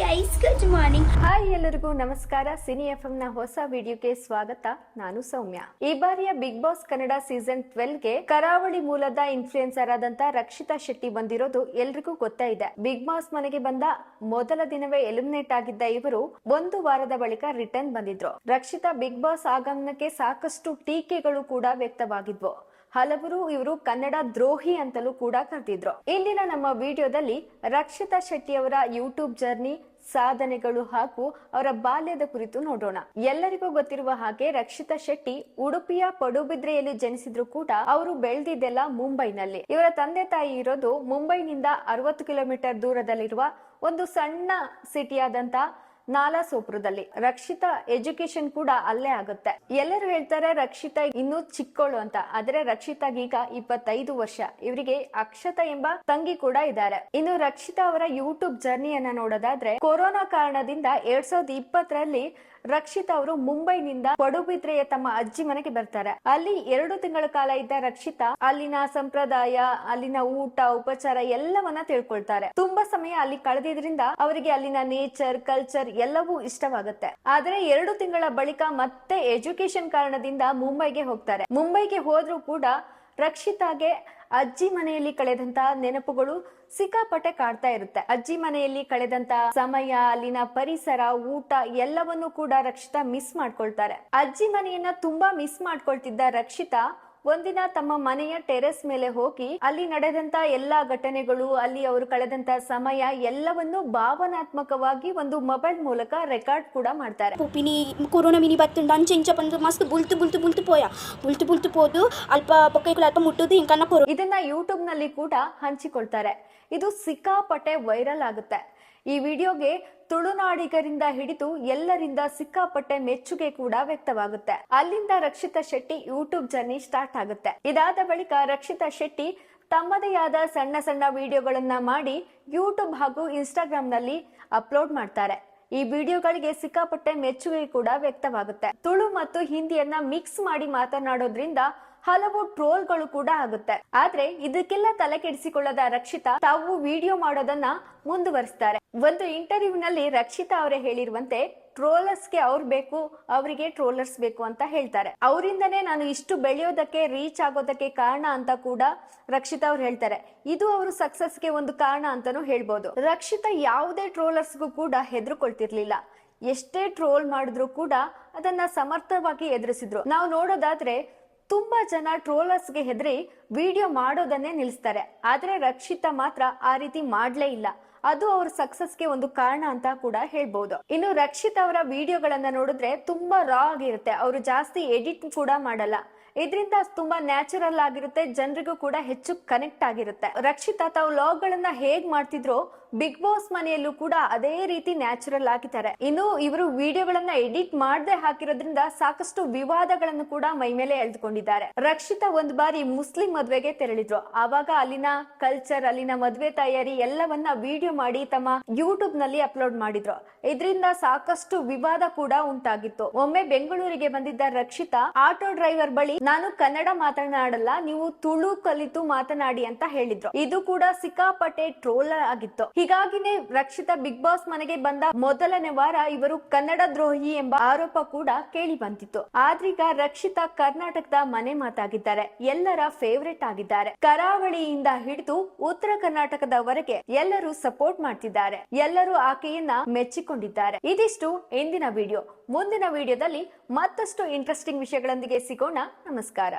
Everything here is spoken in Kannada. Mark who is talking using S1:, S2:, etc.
S1: ಗೈಸ್ ಗುಡ್ ಮಾರ್ನಿಂಗ್
S2: ಹಾಯ್ ಎಲ್ಲರಿಗೂ ನಮಸ್ಕಾರ. ಸಿನಿ ಎಫ್ ಎಂ ನ ಹೊಸ ವಿಡಿಯೋಗೆ ಸ್ವಾಗತ. ನಾನು ಸೌಮ್ಯ. ಈ ಬಾರಿಯ ಬಿಗ್ ಬಾಸ್ ಕನ್ನಡ ಸೀಸನ್ ಟ್ವೆಲ್ಗೆ ಕರಾವಳಿ ಮೂಲದ ಇನ್ಫ್ಲೂಯೆನ್ಸರ್ ಆದಂತ ರಕ್ಷಿತಾ ಶೆಟ್ಟಿ ಬಂದಿರೋದು ಎಲ್ರಿಗೂ ಗೊತ್ತಾ ಇದೆ. ಬಿಗ್ ಬಾಸ್ ಮನೆಗೆ ಬಂದ ಮೊದಲ ದಿನವೇ ಎಲಿಮಿನೇಟ್ ಆಗಿದ್ದ ಇವರು ಒಂದು ವಾರದ ಬಳಿಕ ರಿಟರ್ನ್ ಬಂದಿದ್ರು. ರಕ್ಷಿತಾ ಬಿಗ್ ಬಾಸ್ ಆಗಮನಕ್ಕೆ ಸಾಕಷ್ಟು ಟೀಕೆಗಳು ಕೂಡ ವ್ಯಕ್ತವಾಗಿದ್ವು. ಹಲವರು ಇವರು ಕನ್ನಡ ದ್ರೋಹಿ ಅಂತಲೂ ಕೂಡ ಕರೆದಿದ್ರು. ಇಂದಿನ ನಮ್ಮ ವಿಡಿಯೋದಲ್ಲಿ ರಕ್ಷಿತಾ ಶೆಟ್ಟಿ ಅವರ ಯೂಟ್ಯೂಬ್ ಜರ್ನಿ, ಸಾಧನೆಗಳು ಹಾಗೂ ಅವರ ಬಾಲ್ಯದ ಕುರಿತು ನೋಡೋಣ. ಎಲ್ಲರಿಗೂ ಗೊತ್ತಿರುವ ಹಾಗೆ ರಕ್ಷಿತಾ ಶೆಟ್ಟಿ ಉಡುಪಿಯ ಪಡುಬಿದ್ರೆಯಲ್ಲಿ ಜನಿಸಿದ್ರು ಕೂಡ ಅವರು ಬೆಳೆದಿದ್ದೆಲ್ಲ ಮುಂಬೈನಲ್ಲಿ. ಇವರ ತಂದೆ ತಾಯಿ ಇರೋದು ಮುಂಬೈನಿಂದ ಅರವತ್ತು ಕಿಲೋಮೀಟರ್ ದೂರದಲ್ಲಿರುವ ಒಂದು ಸಣ್ಣ ಸಿಟಿಯಾದಂತ ನಾಲಾಸೋಪುರದಲ್ಲಿ ರಕ್ಷಿತಾ ಎಜುಕೇಶನ್ ಕೂಡ ಅಲ್ಲೇ ಆಗುತ್ತೆ. ಎಲ್ಲರೂ ಹೇಳ್ತಾರೆ ರಕ್ಷಿತಾ ಇನ್ನೂ ಚಿಕ್ಕೋಳು ಅಂತ. ಆದ್ರೆ ರಕ್ಷಿತಾಗೀಗ ಇಪ್ಪತ್ತೈದು ವರ್ಷ. ಇವರಿಗೆ ಅಕ್ಷತಾ ಎಂಬ ತಂಗಿ ಕೂಡ ಇದ್ದಾರೆ. ಇನ್ನು ರಕ್ಷಿತಾ ಅವರ ಯೂಟ್ಯೂಬ್ ಜರ್ನಿಯನ್ನ ನೋಡೋದಾದ್ರೆ ಕೊರೋನಾ ಕಾರಣದಿಂದ ಎರಡ್ ಸಾವಿರದ ಇಪ್ಪತ್ತರಲ್ಲಿ ರಕ್ಷಿತಾ ಅವರು ಮುಂಬೈನಿಂದ ಪಡುಬಿದ್ರೆಯ ತಮ್ಮ ಅಜ್ಜಿ ಮನೆಗೆ ಬರ್ತಾರೆ. ಅಲ್ಲಿ ಎರಡು ತಿಂಗಳ ಕಾಲ ಇದ್ದ ರಕ್ಷಿತಾ ಅಲ್ಲಿನ ಸಂಪ್ರದಾಯ, ಅಲ್ಲಿನ ಊಟ, ಉಪಚಾರ ಎಲ್ಲವನ್ನ ತಿಳ್ಕೊಳ್ತಾರೆ. ತುಂಬಾ ಸಮಯ ಅಲ್ಲಿ ಕಳೆದಿದ್ರಿಂದ ಅವರಿಗೆ ಅಲ್ಲಿನ ನೇಚರ್ ಕಲ್ಚರ್ ಎಲ್ಲವೂ ಇಷ್ಟವಾಗುತ್ತೆ. ಆದ್ರೆ ಎರಡು ತಿಂಗಳ ಬಳಿಕ ಮತ್ತೆ ಎಜುಕೇಶನ್ ಕಾರಣದಿಂದ ಮುಂಬೈಗೆ ಹೋಗ್ತಾರೆ. ಮುಂಬೈಗೆ ಹೋದ್ರೂ ಕೂಡ ರಕ್ಷಿತಾಗೆ ಅಜ್ಜಿ ಮನೆಯಲ್ಲಿ ಕಳೆದಂತ ನೆನಪುಗಳು ಸಿಕ್ಕಾಪಟ್ಟೆ ಕಾಡ್ತಾ ಇರುತ್ತೆ. ಅಜ್ಜಿ ಮನೆಯಲ್ಲಿ ಕಳೆದಂತ ಸಮಯ, ಅಲ್ಲಿನ ಪರಿಸರ, ಊಟ ಎಲ್ಲವನ್ನೂ ಕೂಡ ರಕ್ಷಿತಾ ಮಿಸ್ ಮಾಡ್ಕೊಳ್ತಾರೆ. ಅಜ್ಜಿ ಮನೆಯನ್ನ ತುಂಬಾ ಮಿಸ್ ಮಾಡ್ಕೊಳ್ತಿದ್ದ ರಕ್ಷಿತಾ ಒಂದಿನ ತಮ್ಮ ಮನೆಯ ಟೆರೆಸ್ ಮೇಲೆ ಹೋಗಿ ಅಲ್ಲಿ ನಡೆದಂತ ಎಲ್ಲಾ ಘಟನೆಗಳು ಅಲ್ಲಿ ಅವರು ಕಳೆದಂತ ಸಮಯ ಎಲ್ಲವನ್ನು ಭಾವನಾತ್ಮಕವಾಗಿ ಒಂದು ಮೊಬೈಲ್ ಮೂಲಕ ರೆಕಾರ್ಡ್ ಕೂಡ ಮಾಡ್ತಾರೆ.
S1: ಪುಪಿನಿ ಕೊರೋನಾ ಮಿನಿ ಬತ್ತುಂಡು ಅಂಚೆ ಇಂಚ ಬಂದು ಮಸ್ತ್ ಬುಲ್ತು ಬುಲ್ತು ಬುಲ್ತು ಪೋಯ. ಬುಲ್ತು ಬುಲ್ತು ಪೋದು ಅಲ್ಪ ಪಕ್ಕ ಅಲ್ಪ ಮುಟ್ಟುದು ಇಂಕನ್ನ ಕೊರೋ
S2: ಇದನ್ನ ಯೂಟ್ಯೂಬ್ನಲ್ಲಿ ಕೂಡ ಹಂಚಿಕೊಳ್ತಾರೆ. ಇದು ಸಿಕ್ಕಾಪಟ್ಟೆ ವೈರಲ್ ಆಗುತ್ತೆ. ಈ ವಿಡಿಯೋಗೆ ತುಳುನಾಡಿಗರಿಂದ ಹಿಡಿದು ಎಲ್ಲರಿಂದ ಸಿಕ್ಕಾಪಟ್ಟೆ ಮೆಚ್ಚುಗೆ ಕೂಡ ವ್ಯಕ್ತವಾಗುತ್ತೆ. ಅಲ್ಲಿಂದ Rakshita Shetty YouTube journey start ಆಗುತ್ತೆ. ಇದಾದ ಬಳಿಕ ರಕ್ಷಿತಾ ಶೆಟ್ಟಿ ತಮ್ಮದೇ ಆದ ಸಣ್ಣ ಸಣ್ಣ ವಿಡಿಯೋಗಳನ್ನ ಮಾಡಿ ಯೂಟ್ಯೂಬ್ ಹಾಗೂ ಇನ್ಸ್ಟಾಗ್ರಾಮ್ನಲ್ಲಿ ಅಪ್ಲೋಡ್ ಮಾಡ್ತಾರೆ. ಈ ವಿಡಿಯೋಗಳಿಗೆ ಸಿಕ್ಕಾಪಟ್ಟೆ ಮೆಚ್ಚುಗೆ ಕೂಡ ವ್ಯಕ್ತವಾಗುತ್ತೆ. ತುಳು ಮತ್ತು ಹಿಂದಿಯನ್ನ ಮಿಕ್ಸ್ ಮಾಡಿ ಮಾತನಾಡೋದ್ರಿಂದ ಹಲವು ಟ್ರೋಲ್ಗಳು ಕೂಡ ಆಗುತ್ತೆ. ಆದ್ರೆ ಇದಕ್ಕೆಲ್ಲ ತಲೆ ಕೆಡಿಸಿಕೊಳ್ಳದ ರಕ್ಷಿತಾ ತಾವು ವಿಡಿಯೋ ಮಾಡೋದನ್ನ ಮುಂದುವರಿಸ್ತಾರೆ. ಒಂದು ಇಂಟರ್ವ್ಯೂ ನಲ್ಲಿ ರಕ್ಷಿತಾ ಅವರೇ ಹೇಳಿರುವಂತೆ, ಟ್ರೋಲರ್ಸ್ಗೆ ಅವ್ರು ಬೇಕು, ಅವರಿಗೆ ಟ್ರೋಲರ್ಸ್ ಬೇಕು ಅಂತ ಹೇಳ್ತಾರೆ. ಅವರಿಂದನೇ ನಾನು ಇಷ್ಟು ಬೆಳೆಯೋದಕ್ಕೆ, ರೀಚ್ ಆಗೋದಕ್ಕೆ ಕಾರಣ ಅಂತ ಕೂಡ ರಕ್ಷಿತಾ ಅವ್ರು ಹೇಳ್ತಾರೆ. ಇದು ಅವರು ಸಕ್ಸಸ್ಗೆ ಒಂದು ಕಾರಣ ಅಂತಾನೂ ಹೇಳ್ಬೋದು. ರಕ್ಷಿತಾ ಯಾವುದೇ ಟ್ರೋಲರ್ಸ್ಗೂ ಕೂಡ ಹೆದರ್ಕೊಳ್ತಿರ್ಲಿಲ್ಲ. ಎಷ್ಟೇ ಟ್ರೋಲ್ ಮಾಡಿದ್ರು ಕೂಡ ಅದನ್ನ ಸಮರ್ಥವಾಗಿ ಎದುರಿಸಿದ್ರು. ನಾವು ನೋಡೋದಾದ್ರೆ ತುಂಬಾ ಜನ ಟ್ರೋಲರ್ಸ್ಗೆ ಹೆದರಿ ವಿಡಿಯೋ ಮಾಡೋದನ್ನೇ ನಿಲ್ಲಿಸ್ತಾರೆ ಆದ್ರೆ ರಕ್ಷಿತಾ ಮಾತ್ರ ಆ ರೀತಿ ಮಾಡ್ಲೇ ಇಲ್ಲ. ಅದು ಅವ್ರ ಸಕ್ಸಸ್ಗೆ ಒಂದು ಕಾರಣ ಅಂತ ಕೂಡ ಹೇಳ್ಬಹುದು ಇನ್ನು ರಕ್ಷಿತ್ ಅವರ ವಿಡಿಯೋಗಳನ್ನ ನೋಡಿದ್ರೆ ತುಂಬಾ ರಾ ಆಗಿರುತ್ತೆ. ಅವರು ಜಾಸ್ತಿ ಎಡಿಟ್ ಕೂಡ ಮಾಡಲ್ಲ. ಇದರಿಂದ ತುಂಬಾ ನ್ಯಾಚುರಲ್ ಆಗಿರುತ್ತೆ. ಜನರಿಗೂ ಕೂಡ ಹೆಚ್ಚು ಕನೆಕ್ಟ್ ಆಗಿರುತ್ತೆ. ರಕ್ಷಿತ ತಾವು ಲಾಗ್ ಗಳನ್ನ ಹೇಗ್ ಮಾಡ್ತಿದ್ರು ಬಿಗ್ ಬಾಸ್ ಮನೆಯಲ್ಲೂ ಕೂಡ ಅದೇ ರೀತಿ ನ್ಯಾಚುರಲ್ ಆಗಿದ್ದಾರೆ. ಇನ್ನು ಇವರು ವಿಡಿಯೋಗಳನ್ನ ಎಡಿಟ್ ಮಾಡದೆ ಹಾಕಿರೋದ್ರಿಂದ ಸಾಕಷ್ಟು ವಿವಾದಗಳನ್ನು ಕೂಡ ಮೈ ಮೇಲೆ ಎಳೆದುಕೊಂಡಿದ್ದಾರೆ. ರಕ್ಷಿತಾ ಒಂದು ಬಾರಿ ಮುಸ್ಲಿಂ ಮದ್ವೆಗೆ ತೆರಳಿದ್ರು. ಆವಾಗ ಅಲ್ಲಿನ ಕಲ್ಚರ್ ಅಲ್ಲಿನ ಮದ್ವೆ ತಯಾರಿ ಎಲ್ಲವನ್ನ ವಿಡಿಯೋ ಮಾಡಿ ತಮ್ಮ ಯೂಟ್ಯೂಬ್ನಲ್ಲಿ ಅಪ್ಲೋಡ್ ಮಾಡಿದ್ರು. ಇದರಿಂದ ಸಾಕಷ್ಟು ವಿವಾದ ಕೂಡ ಉಂಟಾಗಿತ್ತು. ಒಮ್ಮೆ ಬೆಂಗಳೂರಿಗೆ ಬಂದಿದ್ದ ರಕ್ಷಿತಾ, ಆಟೋ ಡ್ರೈವರ್ ಬಳಿ ನಾನು ಕನ್ನಡ ಮಾತನಾಡಲ್ಲ, ನೀವು ತುಳು ಕಲಿತು ಮಾತನಾಡಿ ಅಂತ ಹೇಳಿದ್ರು. ಇದು ಕೂಡ ಸಿಕ್ಕಾಪಟ್ಟೆ ಟ್ರೋಲ್ ಆಗಿತ್ತು. ಹೀಗಾಗಿನೇ ರಕ್ಷಿತಾ ಬಿಗ್ ಬಾಸ್ ಮನೆಗೆ ಬಂದ ಮೊದಲನೇ ವಾರ ಇವರು ಕನ್ನಡ ದ್ರೋಹಿ ಎಂಬ ಆರೋಪ ಕೂಡ ಕೇಳಿ ಬಂದಿತ್ತು. ಆದ್ರೀಗ ರಕ್ಷಿತಾ ಕರ್ನಾಟಕದ ಮನೆ ಮಾತಾಗಿದ್ದಾರೆ. ಎಲ್ಲರ ಫೇವರೇಟ್ ಆಗಿದ್ದಾರೆ. ಕರಾವಳಿಯಿಂದ ಹಿಡಿದು ಉತ್ತರ ಕರ್ನಾಟಕದವರೆಗೆ ಎಲ್ಲರೂ ಸಪೋರ್ಟ್ ಮಾಡ್ತಿದ್ದಾರೆ. ಎಲ್ಲರೂ ಆಕೆಯನ್ನ ಮೆಚ್ಚಿಕೊಂಡಿದ್ದಾರೆ. ಇದಿಷ್ಟು ಇಂದಿನ ವಿಡಿಯೋ. ಮುಂದಿನ ವಿಡಿಯೋದಲ್ಲಿ ಮತ್ತಷ್ಟು ಇಂಟ್ರೆಸ್ಟಿಂಗ್ ವಿಷಯಗಳೊಂದಿಗೆ ಸಿಗೋಣ. ನಮಸ್ಕಾರ.